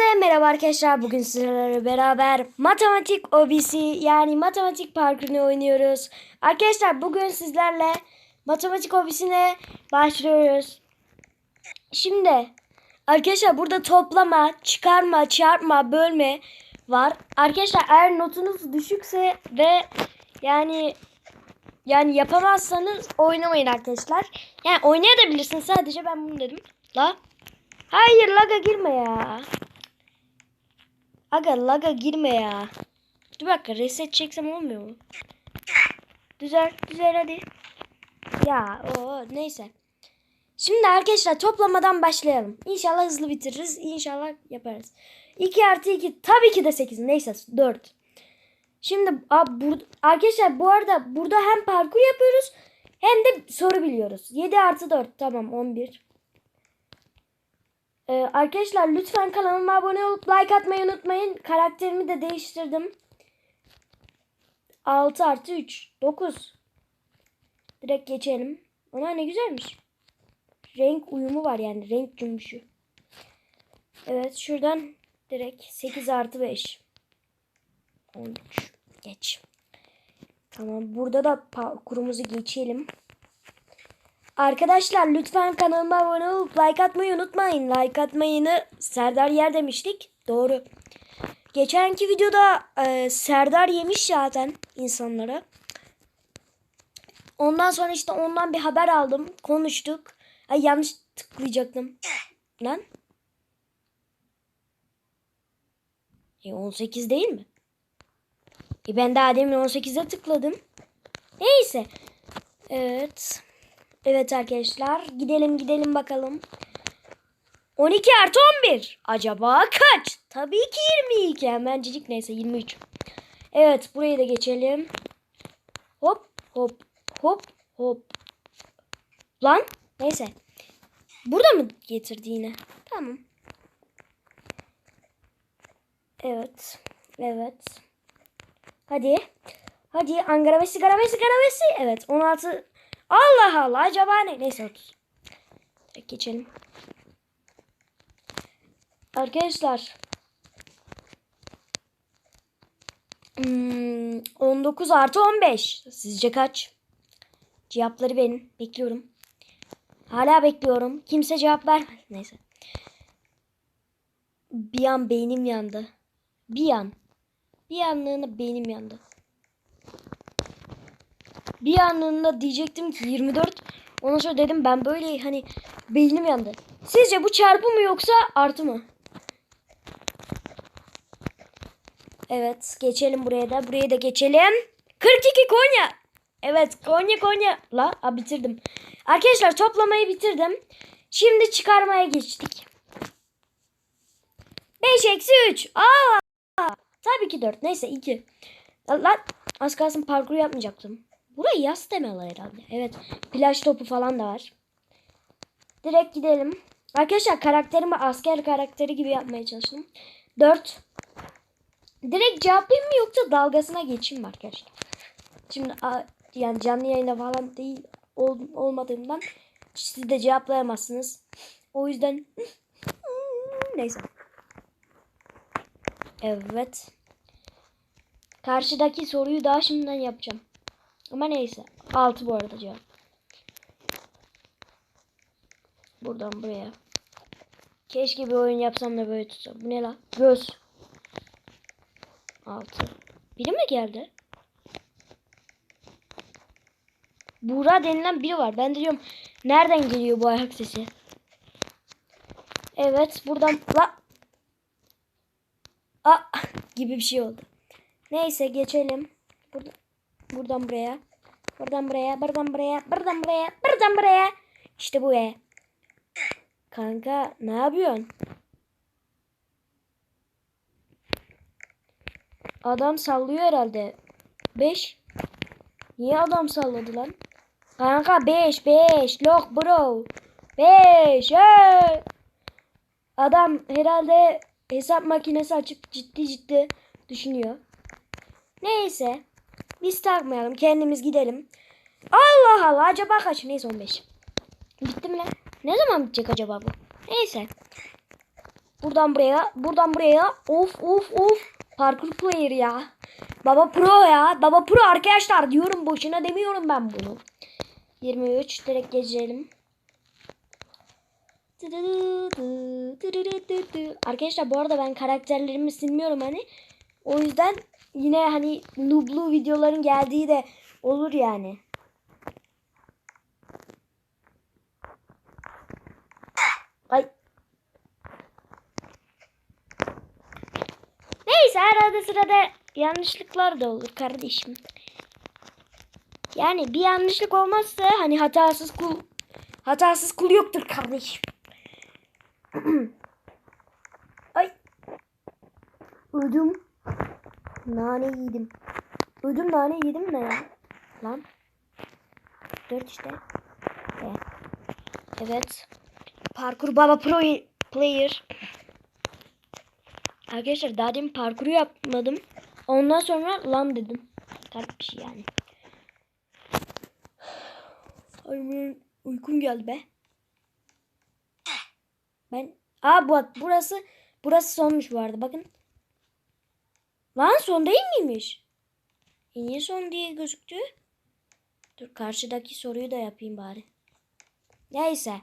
Hepinize merhaba arkadaşlar. Bugün sizlerle beraber matematik obisi yani matematik parkurunu oynuyoruz. Arkadaşlar bugün sizlerle matematik obisine başlıyoruz. Şimdi arkadaşlar burada toplama, çıkarma, çarpma, bölme var. Arkadaşlar eğer notunuz düşükse ve yani yani yapamazsanız oynamayın arkadaşlar. Yani oynayabilirsiniz sadece ben bunu dedim. La Hayır laga girme ya. Aga laga girme ya. Dur dakika reset çeksem olmuyor mu? Düzel düzel hadi. Ya o neyse. Şimdi arkadaşlar toplamadan başlayalım. İnşallah hızlı bitiririz. İnşallah yaparız. 2 artı 2 tabii ki de 8. Neyse 4. Şimdi a, bur, arkadaşlar bu arada burada hem parkur yapıyoruz hem de soru biliyoruz. 7 artı 4 tamam 11. Ee, arkadaşlar lütfen kanalıma abone olup like atmayı unutmayın. Karakterimi de değiştirdim. 6 artı 3. 9. Direkt geçelim. Ona ne güzelmiş. Renk uyumu var yani. Renk cümbüşü. Evet şuradan direkt 8 artı 5. 13. Geç. Tamam burada da kurumuzu geçelim. Arkadaşlar lütfen kanalıma abone olup like atmayı unutmayın. Like atmayını Serdar yer demiştik. Doğru. Geçenki videoda e, Serdar yemiş zaten insanlara. Ondan sonra işte ondan bir haber aldım. Konuştuk. Ay yanlış tıklayacaktım. Lan. E 18 değil mi? E ben daha demin 18'e tıkladım. Neyse. Evet. Evet arkadaşlar gidelim gidelim bakalım. 12 artı 11. Acaba kaç? Tabii ki 22. Hemencik neyse 23. Evet burayı da geçelim. Hop hop hop hop. Lan neyse. Burada mı getirdi yine? Tamam. Evet. Evet. Hadi. Hadi Ankara ve sigara ve sigara ve Evet 16 Allah Allah acaba ne? Neyse 30. Direkt geçelim. Arkadaşlar. Hmm, 19 artı 15. Sizce kaç? Cevapları benim. Bekliyorum. Hala bekliyorum. Kimse cevap vermez. Neyse. Bir an beynim yandı. Bir an. Bir anlığına beynim yandı. Bir anında diyecektim ki 24. Ondan sonra dedim ben böyle hani beynim yandı. Sizce bu çarpı mı yoksa artı mı? Evet geçelim buraya da. Buraya da geçelim. 42 Konya. Evet Konya Konya. La a, bitirdim. Arkadaşlar toplamayı bitirdim. Şimdi çıkarmaya geçtik. 5 eksi 3. Aa, tabii ki 4. Neyse 2. Lan az kalsın parkur yapmayacaktım. Burayı yaz demiyorlar herhalde. Evet. Plaj topu falan da var. Direkt gidelim. Arkadaşlar karakterimi asker karakteri gibi yapmaya çalıştım. 4. Direkt cevaplayayım mı yoksa dalgasına geçeyim mi arkadaşlar? Şimdi yani canlı yayında falan değil ol, olmadığımdan siz de cevaplayamazsınız. O yüzden neyse. Evet. Karşıdaki soruyu daha şimdiden yapacağım. Ama neyse. 6 bu arada cevap. Buradan buraya. Keşke bir oyun yapsam da böyle tutsam. Bu ne la? Göz. 6. Biri mi geldi? Buğra denilen biri var. Ben de diyorum nereden geliyor bu ayak sesi? Evet buradan la A gibi bir şey oldu. Neyse geçelim. Burada Buradan buraya. Buradan buraya. Buradan buraya. Buradan buraya. Buradan buraya. İşte bu e. Kanka ne yapıyorsun? Adam sallıyor herhalde. 5. Niye adam salladı lan? Kanka 5 5 lock bro. 5 hey. Adam herhalde hesap makinesi açıp ciddi ciddi düşünüyor. Neyse. Biz takmayalım. Kendimiz gidelim. Allah Allah. Acaba kaç? Neyse 15. Bitti mi lan? Ne zaman bitecek acaba bu? Neyse. Buradan buraya. Buradan buraya. Of of of. Parkur player ya. Baba pro ya. Baba pro arkadaşlar diyorum boşuna demiyorum ben bunu. 23 direkt geçelim. Arkadaşlar bu arada ben karakterlerimi silmiyorum hani. O yüzden yine hani nooblu videoların geldiği de olur yani. Ay. Neyse arada sırada yanlışlıklar da olur kardeşim. Yani bir yanlışlık olmazsa hani hatasız kul hatasız kul yoktur kardeşim. Ay. Ödüm. Nane yedim. Ödüm nane yedim ne ya? Lan. Dört işte. Evet. Parkur baba pro player. Arkadaşlar daha demin parkuru yapmadım. Ondan sonra lan dedim. Garip bir şey yani. Ay benim uykum geldi be. Ben Aa bu burası burası sonmuş bu arada bakın. Lan son değil miymiş? E niye son diye gözüktü? Dur karşıdaki soruyu da yapayım bari. Neyse.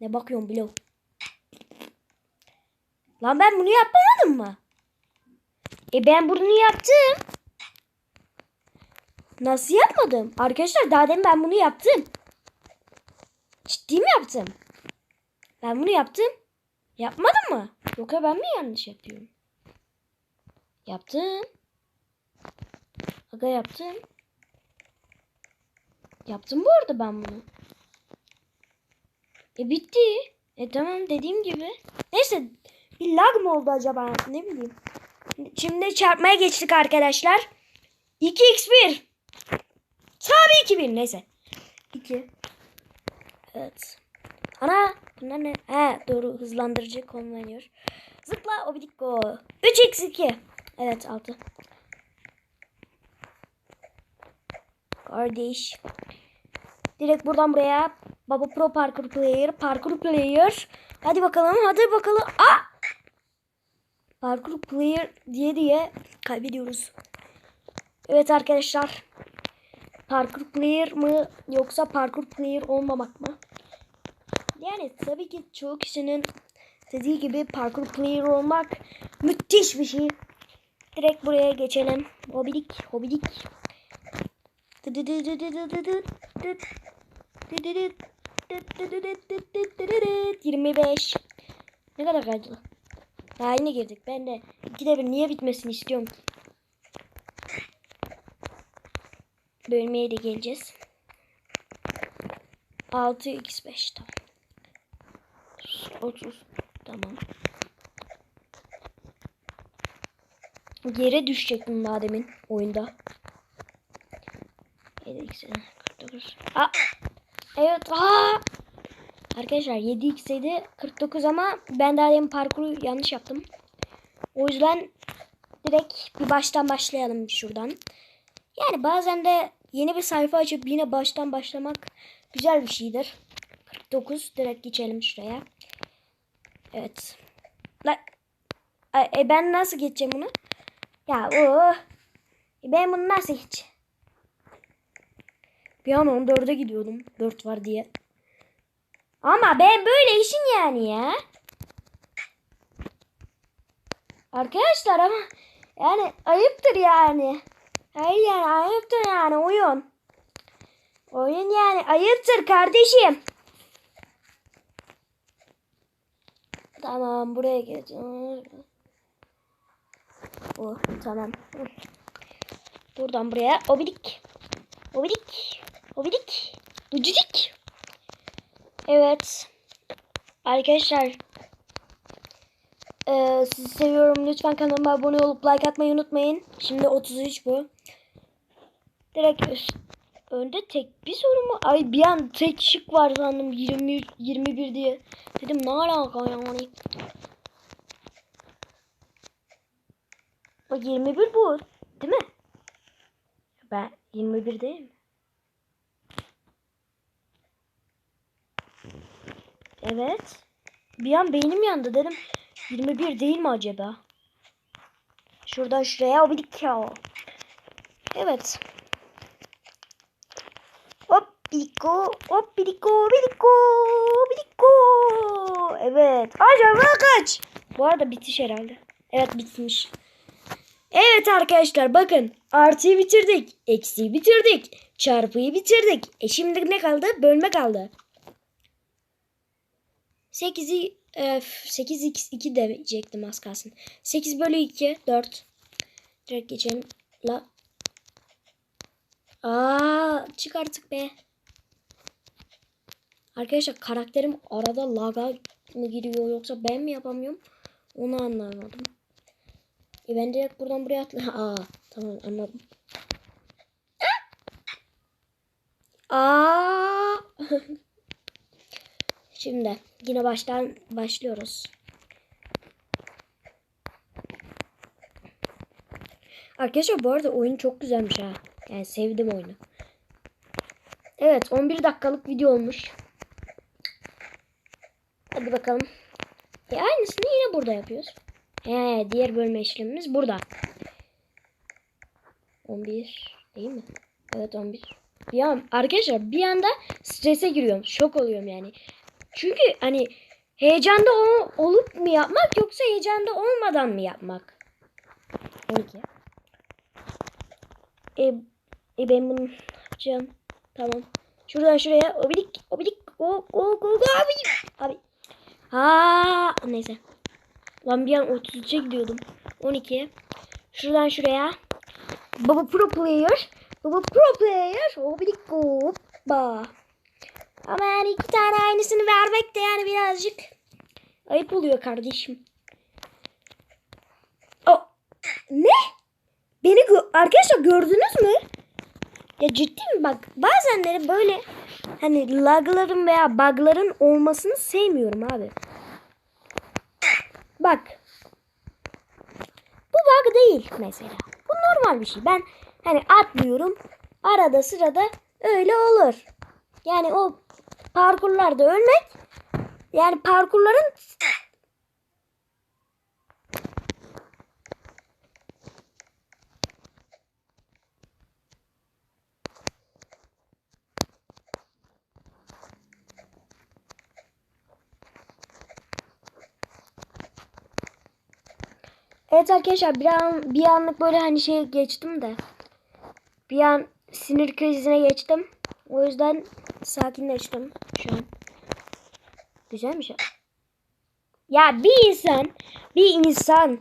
Ne bakıyorum bilo. Lan ben bunu yapmadım mı? E ben bunu yaptım. Nasıl yapmadım? Arkadaşlar daha demin ben bunu yaptım. Ciddi mi yaptım? Ben bunu yaptım. Yapmadım mı? Yoksa ben mi yanlış yapıyorum? Yaptım. Aga yaptım. Yaptım bu arada ben bunu. E bitti. E tamam dediğim gibi. Neyse bir lag mı oldu acaba ne bileyim. Şimdi çarpmaya geçtik arkadaşlar. 2x1. Tabii ki 1 neyse. 2. Evet. Ana bunlar ne? He doğru hızlandırıcı konlanıyor. Zıpla obidikko. 3x2. Evet 6. Kardeş. Direkt buradan buraya. Baba Pro Parkur Player. Parkur Player. Hadi bakalım. Hadi bakalım. Aa! Parkur Player diye diye kaybediyoruz. Evet arkadaşlar. Parkur Player mı yoksa Parkur Player olmamak mı? Yani tabii ki çoğu kişinin dediği gibi Parkur Player olmak müthiş bir şey. Direkt buraya geçelim. Hobidik, hobidik. 25. Ne kadar kaydı? Daha yeni girdik. Ben de ikide bir niye bitmesini istiyorum. Bölmeye de geleceğiz. 6 x 5 tamam. 30 tamam. Yere düşecektim daha demin oyunda. 7 x 49. Aa! Evet. Aa! Arkadaşlar 7 x 7 49 ama ben daha demin parkuru yanlış yaptım. O yüzden direkt bir baştan başlayalım şuradan. Yani bazen de yeni bir sayfa açıp yine baştan başlamak güzel bir şeydir. 49 direkt geçelim şuraya. Evet. La, e, ben nasıl geçeceğim bunu? Ya o. E, ben bunu nasıl hiç? Bir an 14'e gidiyordum. 4 var diye. Ama ben böyle işin yani ya. Arkadaşlar ama yani ayıptır yani. Hayır yani ayıptır yani oyun. Oyun yani ayıptır kardeşim. Tamam buraya geçeceğim. Oh tamam. Buradan buraya obidik. Obidik. Obidik. Ducicik. Evet. Arkadaşlar. Ee, sizi seviyorum. Lütfen kanalıma abone olup like atmayı unutmayın. Şimdi 33 bu. Direkt üst. Önde tek bir soru mu? Ay bir an tek şık var sandım 20 21 diye. Dedim ne alaka yani. Bak 21 bu. Değil mi? Ben 21 değil mi? Evet. bir an beynim yandı dedim. 21 değil mi acaba? Şuradan şuraya o birikiyor. Evet. Hop biriko, hop biriko, biriko, biriko. Evet. Acaba kaç? Bu arada bitiş herhalde. Evet bitmiş. Evet arkadaşlar bakın. Artıyı bitirdik. Eksiği bitirdik. Çarpıyı bitirdik. E şimdi ne kaldı? Bölme kaldı. 8'i e, 8 x 2 diyecektim az kalsın. 8 bölü 2 4. Direkt geçelim. La. Aa, çık artık be. Arkadaşlar karakterim arada laga mı giriyor yoksa ben mi yapamıyorum? Onu anlamadım. E ben direkt buradan buraya atla. Aa, tamam anladım. Aa. Şimdi yine baştan başlıyoruz. Arkadaşlar bu arada oyun çok güzelmiş ha. Yani sevdim oyunu. Evet 11 dakikalık video olmuş. Hadi bakalım. E aynısını yine burada yapıyoruz. He diğer bölme işlemimiz burada. 11 değil mi? Evet 11. Bir an, arkadaşlar bir anda strese giriyorum. Şok oluyorum yani. Çünkü hani heyecanda o, olup mu yapmak yoksa heyecanda olmadan mı yapmak? 12. E, e ben bunu yapacağım. Tamam. Şuradan şuraya obilik obilik o o o abi abi. Ha neyse. Lan bir an 33'e gidiyordum. 12. Şuradan şuraya. Baba pro player. Baba pro player. Obilik hoppa. Ama yani iki tane aynısını vermek de yani birazcık ayıp oluyor kardeşim. O ne? Beni gö- arkadaşlar gördünüz mü? Ya ciddi mi bak bazenleri böyle hani lagların veya bugların olmasını sevmiyorum abi. Bak. Bu bug değil mesela. Bu normal bir şey. Ben hani atlıyorum. Arada sırada öyle olur. Yani o parkurlarda ölmek yani parkurların Evet arkadaşlar bir an bir anlık böyle hani şey geçtim de bir an sinir krizine geçtim. O yüzden sakinleştim şu an. Güzelmiş ya. Ya bir insan, bir insan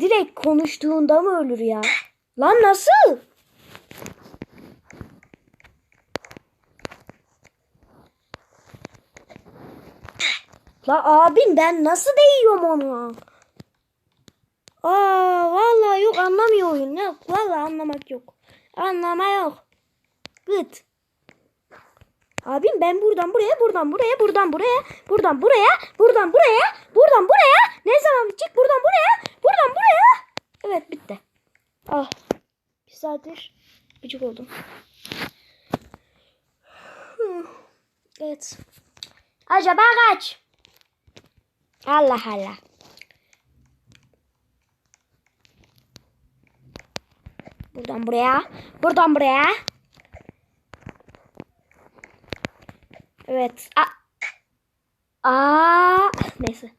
direkt konuştuğunda mı ölür ya? Lan nasıl? La abim ben nasıl değiyorum onu? Yok anlamıyor oyun. Yok vallahi anlamak yok. Anlama yok. Gıt. Abim ben buradan buraya, buradan buraya, buradan buraya, buradan buraya, buradan buraya, buradan buraya. Ne zaman bitecek? Buradan buraya, buradan buraya. Evet bitti. Ah. Bir saattir gıcık oldum. Evet. Acaba kaç? Allah Allah. Buradan buraya. Buradan buraya. Evet. A Aa, neyse.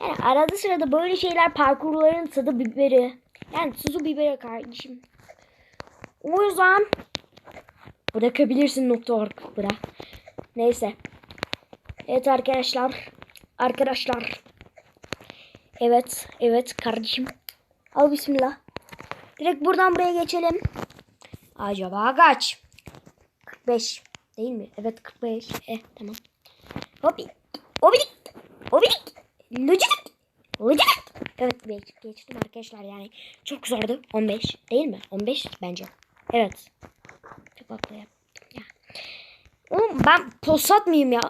Yani arada sırada böyle şeyler parkurların tadı biberi. Yani tuzu biberi kardeşim. O yüzden bırakabilirsin nokta org bırak. Neyse. Evet arkadaşlar. Arkadaşlar. Evet. Evet kardeşim. Al bismillah. Direkt buradan buraya geçelim. Acaba kaç? 45. Değil mi? Evet 45. Eh tamam. Hopi. Obilik. Obilik. Lücük. Lücük. Evet geç, geçtim arkadaşlar yani. Çok zordu. 15 değil mi? 15 bence. Evet. Çok haklı ya. Oğlum ben posat mıyım ya?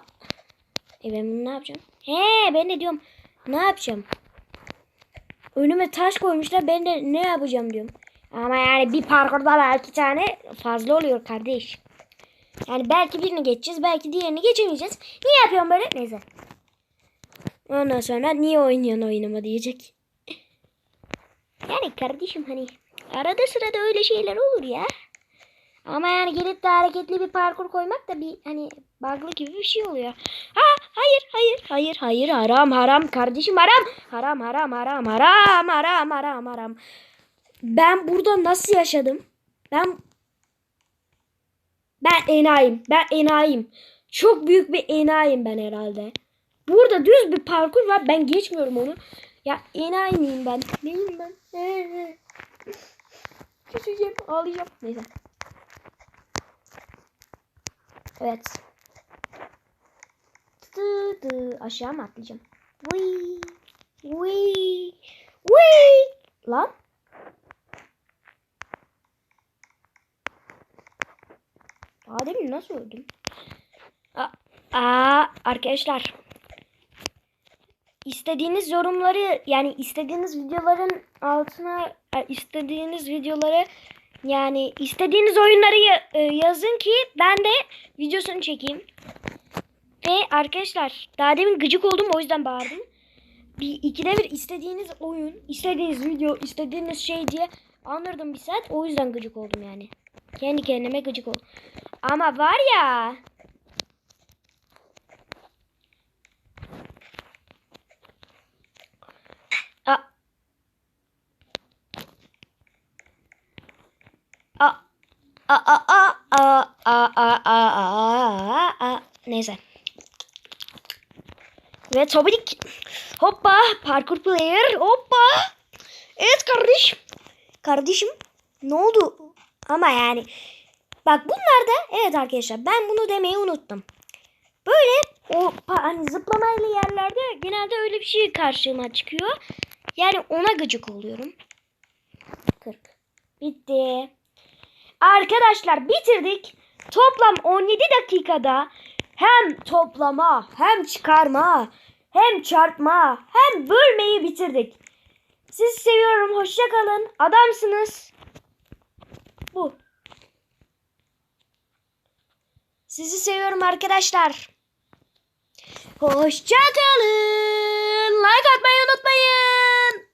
E ben bunu ne yapacağım? He ben de diyorum. Ne yapacağım? Önüme taş koymuşlar. Ben de ne yapacağım diyorum. Ama yani bir parkurda belki tane fazla oluyor kardeş. Yani belki birini geçeceğiz. Belki diğerini geçemeyeceğiz. Niye yapıyorum böyle? Neyse. Ondan sonra niye oynuyorsun oyunuma diyecek. Yani kardeşim hani arada sırada öyle şeyler olur ya. Ama yani gelip de hareketli bir parkur koymak da bir hani bug'lı gibi bir şey oluyor. Ha hayır hayır hayır hayır haram haram kardeşim haram. Haram haram haram haram haram haram haram. Ben burada nasıl yaşadım? Ben ben enayim. Ben enayim. Çok büyük bir enayim ben herhalde. Burada düz bir parkur var. Ben geçmiyorum onu. Ya enayi miyim ben? Neyim ben? Küçücüğüm. Ağlayacağım. Neyse. Evet. Dı dı. Aşağı mı atlayacağım? Vıy. Vıy. Vıy. Lan. Aa demin nasıl öldüm? Aa, aa, arkadaşlar. İstediğiniz yorumları yani istediğiniz videoların altına e, istediğiniz videoları yani istediğiniz oyunları e, yazın ki ben de videosunu çekeyim. Ve arkadaşlar daha demin gıcık oldum o yüzden bağırdım. Bir ikide bir istediğiniz oyun, istediğiniz video, istediğiniz şey diye anırdım bir saat. O yüzden gıcık oldum yani. Kendi kendime gıcık oldum. Ama var ya A A A A A A A A A Neyse. Ve tabii ki hoppa parkur player hoppa. Evet kardeşim. Kardeşim ne oldu? Ama yani bak bunlar da evet arkadaşlar ben bunu demeyi unuttum. Böyle o hani zıplamayla yerlerde genelde öyle bir şey karşıma çıkıyor. Yani ona gıcık oluyorum. 40. Bitti. Arkadaşlar bitirdik. Toplam 17 dakikada hem toplama, hem çıkarma, hem çarpma, hem bölmeyi bitirdik. Sizi seviyorum. Hoşça kalın. Adamsınız. Bu. Sizi seviyorum arkadaşlar. Hoşça kalın. Like atmayı unutmayın.